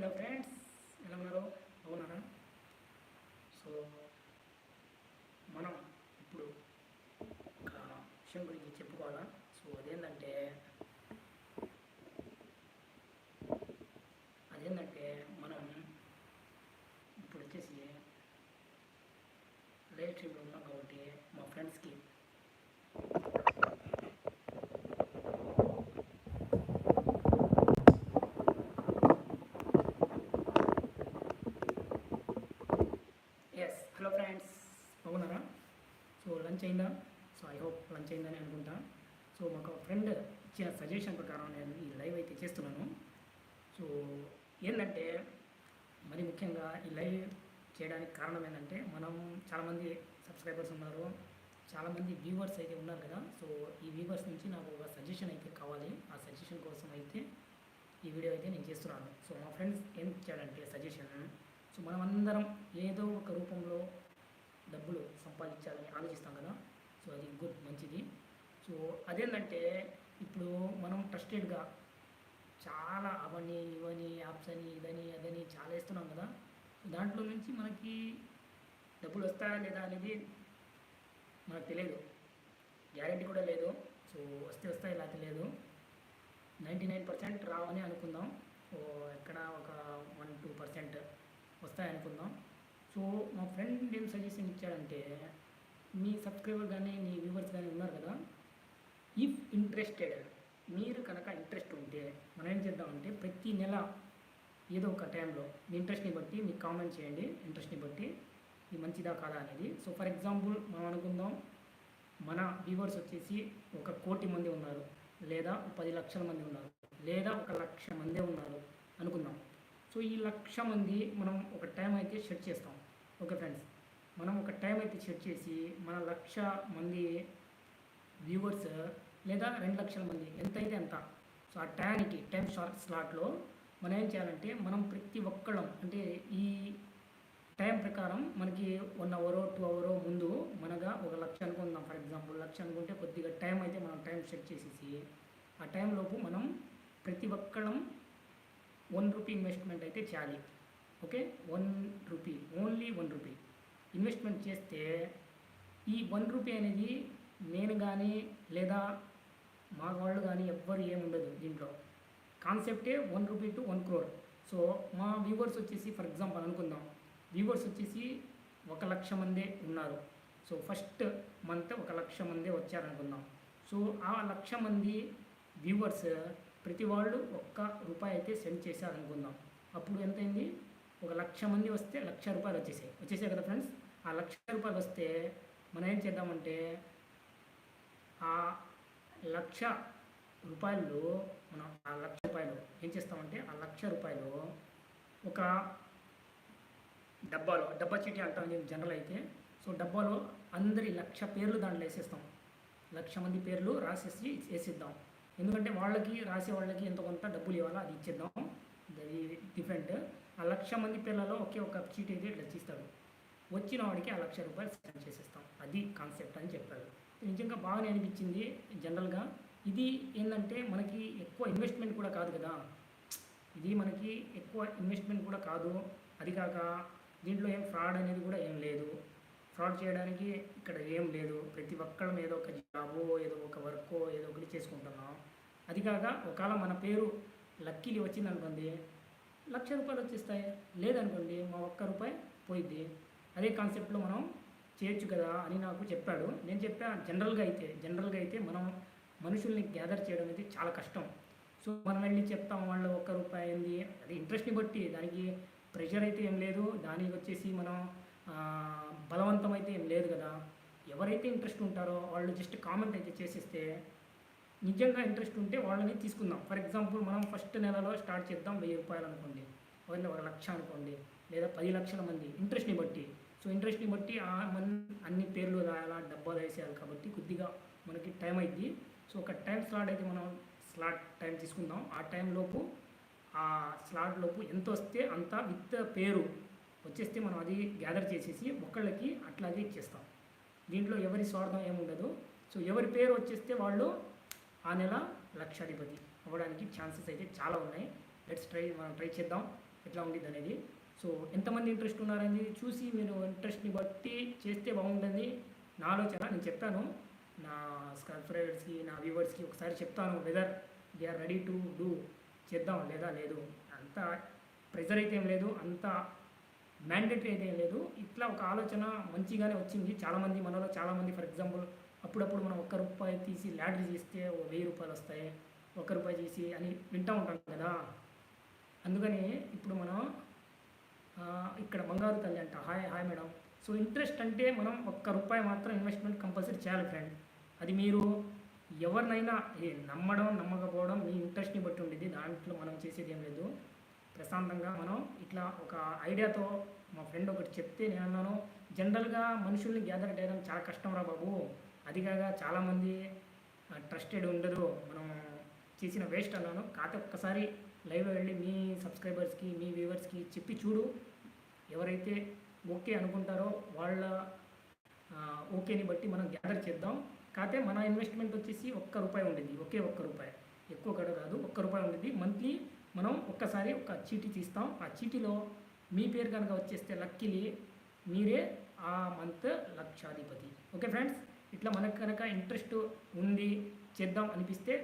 Hello friends ఎలా ఉన్నారు? బాగున్నారా? సో మనం ఇప్పుడు ఒక విషయం గురించి చెప్పుకోవాలా? సో అదేంటంటే అదేంటంటే మనం ఇప్పుడు వచ్చేసి లైవ్ స్ట్రీమ్లో ఉన్నాం కాబట్టి మా ఫ్రెండ్స్కి ఎస్ హలో ఫ్రెండ్స్ బాగున్నారా సో లంచ్ అయిందా సో ఐ హోప్ లంచ్ అయిందని అనుకుంటా. సో మాకు ఫ్రెండ్ ఇచ్చిన సజెషన్ ప్రకారం నేను ఈ లైవ్ అయితే చేస్తున్నాను. సో ఏంటంటే మరి ముఖ్యంగా ఈ లైవ్ చేయడానికి కారణం ఏంటంటే మనం చాలామంది సబ్స్క్రైబర్స్ ఉన్నారు. చాలామంది వ్యూవర్స్ అయితే ఉన్నారు కదా. సో ఈ వ్యూవర్స్ నుంచి నాకు ఒక సజెషన్ అయితే కావాలి. ఆ సజెషన్ కోసం అయితే ఈ వీడియో అయితే నేను చేస్తున్నాను. సో మా ఫ్రెండ్స్ ఏం ఇచ్చాడంటే సజెషన్ సో మనం అందరం ఏదో ఒక రూపంలో డబ్బులు సంపాదించాలని ఆలోచిస్తాం కదా. సో అది గుడ్ మంచిది. సో అదేంటంటే ఇప్పుడు మనం ట్రస్టెడ్గా చాలా అవని ఇవని యాప్స్ అని ఇదని అదని చాలా ఇస్తున్నాం కదా. దాంట్లో నుంచి మనకి డబ్బులు వస్తాయా లేదా అనేది మనకు తెలియదు. గ్యారంటీ కూడా లేదు. సో వస్తే వస్తాయి ఇలా తెలియదు. నైంటీ నైన్ పర్సెంట్ రావని అనుకుందాం. సో ఎక్కడ ఒక వన్ టూ పర్సెంట్ వస్తాయి అనుకుందాం సో మా ఫ్రెండ్ ఏం సజెషన్ ఇచ్చాడంటే మీ సబ్స్క్రైబర్ కానీ మీ వ్యూవర్స్ కానీ ఉన్నారు కదా? ఇఫ్ ఇంట్రెస్టెడ్ మీరు కనుక ఇంట్రెస్ట్ ఉంటే మనం ఏం చేద్దామంటే ప్రతి నెల ఏదో ఒక టైంలో మీ ఇంట్రెస్ట్ని బట్టి మీకు కామెంట్ చేయండి. ఇంట్రెస్ట్ని బట్టి ఇది మంచిదా కాదా అనేది. సో ఫర్ ఎగ్జాంపుల్ మనం అనుకుందాం మన వ్యూవర్స్ వచ్చేసి ఒక కోటి మంది ఉన్నారు లేదా పది లక్షల మంది ఉన్నారు లేదా ఒక లక్ష మందే ఉన్నారు అనుకుందాం. సో ఈ లక్ష మంది మనం ఒక టైం అయితే సెట్ చేస్తాం. Okay friends? మనం ఒక అయితే సెట్ చేసి మన లక్ష మంది వ్యూవర్స్ లేదా రెండు లక్షల మంది ఎంతైతే ఎంత సో ఆ టైంకి టైం షార్ట్ స్లాట్లో మనం ఏం చేయాలంటే మనం ప్రతి ఒక్కళ్ళం అంటే ఈ టైం ప్రకారం మనకి వన్ అవరో టూ అవరో ముందు మనగా ఒక లక్ష అనుకుందాం. ఫర్ ఎగ్జాంపుల్ లక్ష అనుకుంటే కొద్దిగా టైం అయితే మనం టైం సెట్ చేసేసి ఆ టైంలోపు మనం ప్రతి ఒక్కళ్ళం వన్ రూపీ ఇన్వెస్ట్మెంట్ అయితే చేయాలి. Okay? One rupee only one rupee. Investment చేస్తే ఈ వన్ రూపీ అనేది నేను కానీ లేదా మా వాళ్ళు కానీ ఎవ్వరు ఏముండదు దీంట్లో. కాన్సెప్టే one rupee to one crore. So మా వ్యూవర్స్ వచ్చేసి ఫర్ ఎగ్జాంపుల్ అనుకుందాం. వ్యూవర్స్ వచ్చేసి ఒక లక్ష మందే ఉన్నారు. సో ఫస్ట్ మంత్ ఒక లక్ష మందే వచ్చారనుకుందాం. సో ఆ లక్ష మంది వ్యూవర్స్ ప్రతి వాళ్ళు ఒక్క రూపాయి అయితే సెండ్ చేశారనుకుందాం. అప్పుడు ఎంతైంది? ఒక లక్ష మంది వస్తే లక్ష రూపాయలు వచ్చేసాయి. వచ్చేసాయి కదా ఫ్రెండ్స్? ఆ లక్ష రూపాయలు వస్తే మనం ఏం చేద్దామంటే ఆ లక్ష రూపాయలు మనం ఆ లక్ష రూపాయలు ఏం చేస్తామంటే ఆ లక్ష రూపాయలు ఒక డబ్బాలో డబ్బా చీటీ అంటాం నేను జనరల్ అయితే. సో డబ్బాలో అందరి లక్ష పేర్లు దాంట్లో వేసేస్తాం. లక్ష మంది పేర్లు రాసేసి వేసిద్దాం. ఎందుకంటే వాళ్ళకి రాసే వాళ్ళకి ఎంత కొంత డబ్బులు ఇవ్వాలో అది ఇచ్చేద్దాం. అది డిఫరెంట్ ఆ లక్ష మంది పేర్లలో ఒకే ఒక చీటీ అయితే ఇట్లా ఇస్తాడు వచ్చిన వాడికి ఆ లక్ష రూపాయలు సెండ్ చేసేస్తాం. అది కాన్సెప్ట్ అని చెప్పారు. నిజంగా బాగానే అనిపించింది జనరల్గా ఇది ఏంటంటే మనకి ఎక్కువ ఇన్వెస్ట్మెంట్ కూడా కాదు కదా. ఇది మనకి ఎక్కువ ఇన్వెస్ట్మెంట్ కూడా కాదు. అది కాక దీంట్లో ఏం ఫ్రాడ్ అనేది కూడా ఏం లేదు. ఫ్రాడ్ చేయడానికి ఇక్కడ ఏం లేదు. ప్రతి ఒక్కళ్ళం ఏదో ఒక జాబో ఏదో ఒక వర్కో ఏదో ఒకటి చేసుకుంటున్నాం. అది కాక ఒకవేళ మన పేరు లక్కీలు వచ్చిందనుకోండి లక్ష రూపాయలు వచ్చేస్తాయి. లేదనుకోండి మా ఒక్క రూపాయి పోయిద్ది. అదే కాన్సెప్ట్లో మనం చేయొచ్చు కదా అని నాకు చెప్పాడు. నేను చెప్పా జనరల్గా అయితే జనరల్గా అయితే మనం మనుషుల్ని గ్యాదర్ చేయడం అయితే చాలా కష్టం. సో మనం వెళ్ళి చెప్తాం వాళ్ళు ఒక్క రూపాయి అయింది అది ఇంట్రెస్ట్ని బట్టి దానికి ప్రెషర్ అయితే ఏం లేదు. దానికి వచ్చేసి మనం బలవంతం అయితే ఏం లేదు కదా. ఎవరైతే ఇంట్రెస్ట్ ఉంటారో వాళ్ళు జస్ట్ కామెంట్ అయితే చేసేస్తే నిజంగా ఇంట్రెస్ట్ ఉంటే వాళ్ళని తీసుకుందాం. ఫర్ ఎగ్జాంపుల్ మనం ఫస్ట్ నెలలో స్టార్ట్ చేద్దాం వెయ్యి రూపాయలు అనుకోండి ఒకవేళ ఒక లక్ష అనుకోండి లేదా పది లక్షల మంది ఇంట్రెస్ట్ని బట్టి. సో ఇంట్రెస్ట్ని బట్టి మన్ అన్ని పేర్లు రాయాలా డబ్బాలు వేసేయాలి కాబట్టి కొద్దిగా మనకి టైం అయింది సో ఒక టైం స్లాట్ అయితే మనం స్లాట్ టైం తీసుకుందాం. ఆ టైంలోపు ఆ స్లాట్ లోపు ఎంత వస్తే అంత విత్ పేరు వచ్చేస్తే మనం అది గ్యాదర్ చేసేసి ఒకళ్ళకి అట్లాగే ఇచ్చేస్తాం. దీంట్లో ఎవరి స్వార్థం ఏముండదు. సో ఎవరి పేరు వచ్చేస్తే వాళ్ళు ఆ నెల లక్షాధిపతి అవ్వడానికి ఛాన్సెస్ అయితే చాలా ఉన్నాయి. లెట్స్ ట్రై మనం ట్రై చేద్దాం. ఎట్లా ఉండిద్ది అనేది సో ఎంతమంది ఇంట్రెస్ట్ ఉన్నారని చూసి మీరు ఇంట్రెస్ట్ని బట్టి చేస్తే బాగుంటుంది. నా ఆలోచన నేను చెప్తాను. నా సబ్స్క్రైబర్స్కి నా వ్యూవర్స్కి ఒకసారి చెప్తాను whether they are ready to do చేద్దాం లేదా లేదు. అంత ప్రెజర్ అయితే ఏం లేదు అంత మ్యాండేటరీ అయితే ఏం లేదు. ఇట్లా ఒక ఆలోచన మంచిగానే వచ్చింది. చాలామంది మనలో చాలామంది ఫర్ ఎగ్జాంపుల్ అప్పుడప్పుడు మనం ఒక్క రూపాయి తీసి లాటరీ చేస్తే ఓ వెయ్యి రూపాయలు వస్తాయి ఒక్క రూపాయి చేసి అని వింటూ ఉంటాం కదా. అందుకని ఇప్పుడు మనం ఇక్కడ బంగారు తల్లి అంట. Hi hi madam so interest అంటే మనం ఒక్క రూపాయి మాత్రం ఇన్వెస్ట్మెంట్ కంపల్సరీ చేయాలి ఫ్రెండ్ అది మీరు ఎవరినైనా ఏ నమ్మడం నమ్మకపోవడం మీ ఇంట్రెస్ట్ని బట్టి ఉండేది దాంట్లో మనం చేసేది ఏం లేదు. ప్రశాంతంగా మనం ఇట్లా ఒక ఐడియాతో మా ఫ్రెండ్ ఒకటి చెప్తే నేను అన్నాను జనరల్గా మనుషుల్ని గ్యాదర్ చేయడం చాలా కష్టం రా బాబు. అది కాక చాలామంది ట్రస్టెడ్ ఉండదు మనం చేసిన వేస్ట్ అన్నాను. కాకపోతే ఒక్కసారి లైవ్ వెళ్ళి మీ సబ్స్క్రైబర్స్కి మీ వ్యూవర్స్కి చెప్పి చూడు. ఎవరైతే ఓకే అనుకుంటారో వాళ్ళ ఓకేని బట్టి మనం గ్యాదర్ చేద్దాం. కాకపోతే మన ఇన్వెస్ట్మెంట్ వచ్చేసి ఒక్క రూపాయి ఉండేది ఒకే ఒక్క రూపాయి. ఎక్కువ కూడా కాదు ఒక్క రూపాయి ఉండేది మంత్లీ మనం ఒక్కసారి ఒక చీటీ తీస్తాం. ఆ చీటీలో మీ పేరు కనుక వచ్చేస్తే లక్కీలీ మీరే ఆ మంత్ లక్షాధిపతి. ఓకే ఫ్రెండ్స్ ఇట్లా మనకు కనుక ఇంట్రెస్ట్ ఉంది చేద్దాం అనిపిస్తే